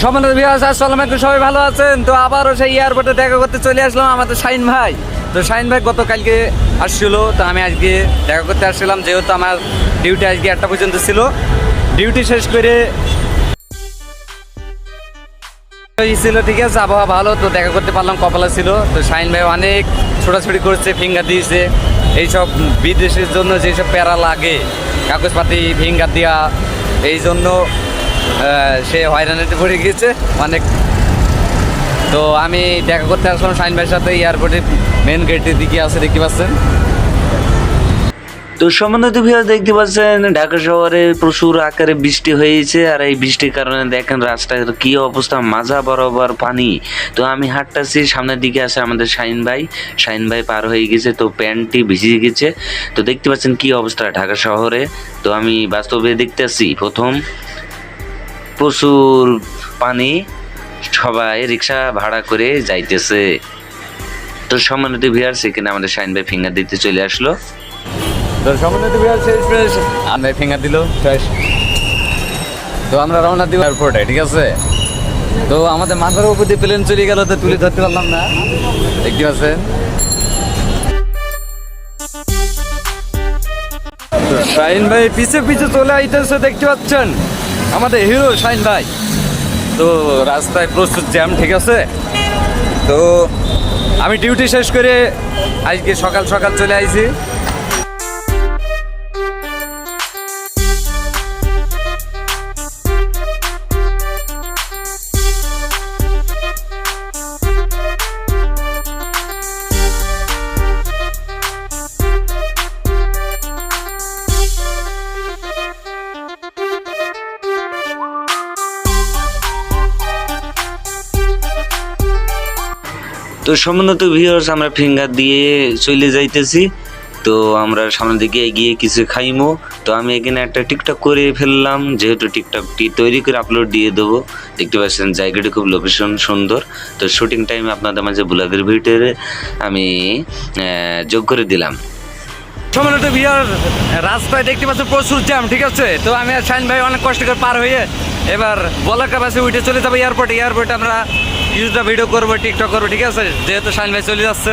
সম্মানিত বিহার আসসালাম আলাইকুম। সবাই ভালো আছেন? তো আবারও সেই এয়ারপোর্টে দেখা করতে চলে আসলাম আমাদের শাইন ভাই। তো শাইন ভাই গতকালকে আসছিল, তো আমি আজকে দেখা করতে আসছিলাম, যেহেতু আমার ডিউটি আজকে একটা পর্যন্ত ছিল। ডিউটি শেষ করে ছিল, ঠিক আছে, আবহাওয়া ভালো, তো দেখা করতে পারলাম, কপালা ছিল। তো শাইন ভাই অনেক ছোটাছুটি করছে, ফিঙ্গার দিয়েছে। এইসব বিদেশের জন্য যেসব প্যারা লাগে, কাগজপাতি, ফিঙ্গার দেওয়া এই জন্য সে হয়রানিতে পড়ে গিয়েছে অনেক। তো আমি দেখা করতে আসলাম শাইন ভাইয়ের সাথে এয়ারপোর্টে মেন গেটের দিকে আছে, দেখতে পাচ্ছেন। তো সম্মানিত ভিউয়ার দেখতে পাচ্ছেন, ঢাকা শহরে প্রচুর আকারে বৃষ্টি হয়েছে, আর এই বৃষ্টির কারণে দেখেন রাস্তার কি অবস্থা, মাজা বরাবর পানি। তো আমি হাঁটতেছি, সামনের দিকে আছে আমাদের শাইন ভাই। শাইন ভাই পার হয়ে গেছে, তো প্যান্টটি ভিজে গেছে। তো দেখতে পাচ্ছেন কি অবস্থা ঢাকা শহরে। তো আমি বাস্তবে দেখতেছি, প্রথম প্রচুর পানি সবাই রিক্সা ভাড়া করে যাইতেছে। তো সম্মানিত ভিউয়ার সেখানে আমাদের শাইন ভাই ফিঙ্গার দিতে চলে আসলো। তো সম্মানিত বিহার শেষ আমি ফিঙ্গার দিল তো আমরা রওনা দিব এয়ারপোর্টে ঠিক আছে? তো আমাদের মাথার উপর দিয়ে প্লেন চলে গেল, তো তুলে ধরতে পারলাম না। দেখতে পাচ্ছেন? শাহিন ভাই পিছে পিছে চলে আইতেছে, দেখতে পাচ্ছেন? আমাদের হিরো শাইন ভাই। তো রাস্তায় প্রচুর জ্যাম, ঠিক আছে? তো আমি ডিউটি শেষ করে আজকে সকাল সকাল চলে আইছি। তো সমুন্নত ভিউয়ার্স আমরা ফিঙ্গার দিয়ে চলে যাইতেছি। তো আমরা সামনের দিকে এগিয়ে কিছু খাইমো। তো আমি এখানে একটা টিকটক করে ফেললাম, যেহেতু টিকটকটি তৈরি করে আপলোড দিয়ে দেবো। দেখতে পাচ্ছেন, জায়গাটি খুব লোকেশন সুন্দর। তো শুটিং টাইম আপনাদের মাঝে ব্লগের ভিডিওতে আমি যোগ করে দিলাম। সম্মানিত রাস্তায় দেখতে পাচ্ছি প্রচুর জ্যাম, ঠিক আছে? তো আমি আর শাইন ভাই অনেক কষ্ট করে পার হয়ে এবার বলাকা বাসে উঠে চলে যাব এয়ারপোর্টে এয়ারপোর্টে আমরা কিছুটা ভিডিও করব টিকটক করব, ঠিক আছে? যেহেতু শাইন ভাই চলে যাচ্ছে।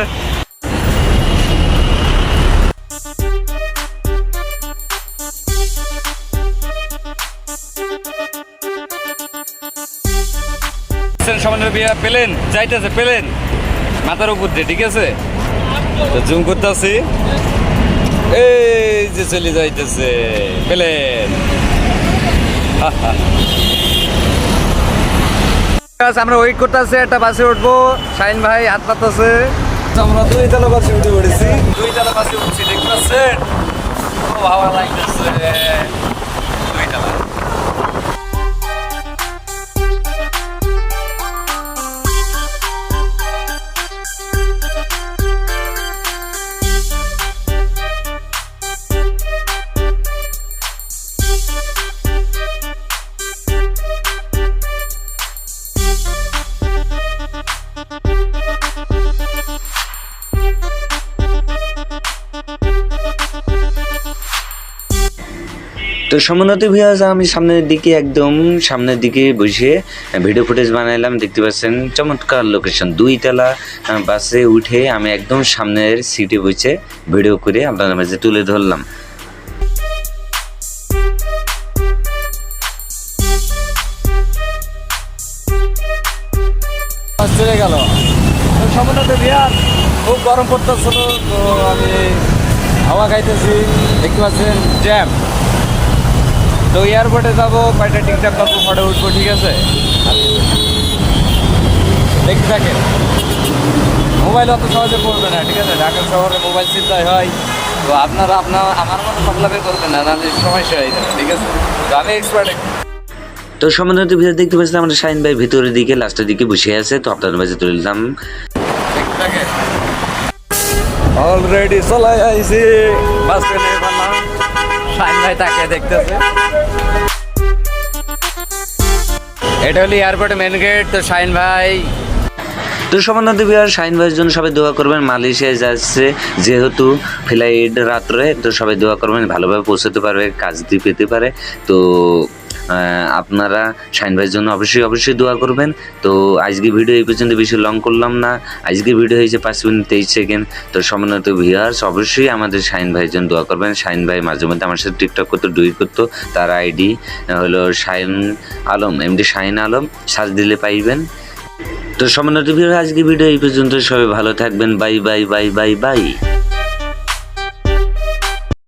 বিয়া পেলেন, যাইতেছে, পেলেন। মাথার উপর দিয়ে, ঠিক আছে? জুম করতে এই যে চলে যাইতেছে প্লেন। আমরা ওয়েট করতেছি একটা বাসে উঠবো। শাইন ভাই হাত পাতাছে আমরা দুই তালা বাসে উঠে পড়েছি। দুই তালা বাসে উঠছি দেখতেছেন? হাওয়া লাগতেছে। তো সমুন্নত ভিউয়ার্স আমি সামনের দিকে একদম সামনের দিকে বসে ভিডিও ফুটেজ বানাইলাম। দেখতে পাচ্ছেন, চমৎকার লোকেশন দুই তলা বাসে উঠে আমি একদম সামনের সিটে বসে ভিডিও করে আপনাদের মাঝে তুলে ধরলাম। চলে গেল। তো সমুদ্রতে বিহার খুব গরম পড়তেছিল, তো আমি হাওয়া খাইতেছি। দেখতে পাচ্ছেন জ্যাম তো এয়ারপোর্টে যাব কয়টা টিকটক করব ফটো উঠবো ঠিক আছে? দেখতে থাকেন। মোবাইল অত সহজে পড়বে না ঠিক আছে? ঢাকা শহরে মোবাইল চিন্তায় হয়। তো আপনারা আপনার আমার মতো সামলাবে করবেন না নাহলে সমস্যা হয়ে যাবে ঠিক আছে? তো আমি এক্সপার্ট তো সমুন্নত ভিউয়ার দেখতে পাচ্ছিলাম আমাদের শাহিন ভাই ভিতরের দিকে লাস্টের দিকে বসে আছে তো আপনাদের মাঝে তুলে দিলাম অলরেডি চলে আইছি। বাস পারলাম শাইন ভাই তাকে দেখতেছে। এটা হলো এয়ারপোর্ট মেন গেট তো শাইন ভাই। তো সমানন্দ বিহার, শাহিন ভাইয়ের জন্য সবাই দোয়া করবেন। মালয়েশিয়ায় যাচ্ছে যেহেতু ফ্লাইট রাত্রে, তো সবাই দোয়া করবেন, ভালোভাবে পৌঁছতে পারবে, কাজ দিয়ে পেতে পারে। তো আপনারা শাইন ভাইয়ের জন্য অবশ্যই অবশ্যই দোয়া করবেন। তো আজকে ভিডিও এই পর্যন্ত বেশি লং করলাম না। আজকে ভিডিও হয়েছে পাঁচ মিনিট তেইশ সেকেন্ড তো সমন্বিত ভিউয়ার্স অবশ্যই আমাদের শাইন ভাইয়ের জন্য দোয়া করবেন। শাইন ভাই মাঝে মধ্যে আমার সাথে টিকটক করতো ডুই করতো। তার আইডি হলো shine Alam MD shine Alam. Search দিলে পাইবেন। তো সমন্বিত ভিউয়ার আজকে ভিডিও এই পর্যন্ত। সবাই ভালো থাকবেন। Bye bye bye bye bye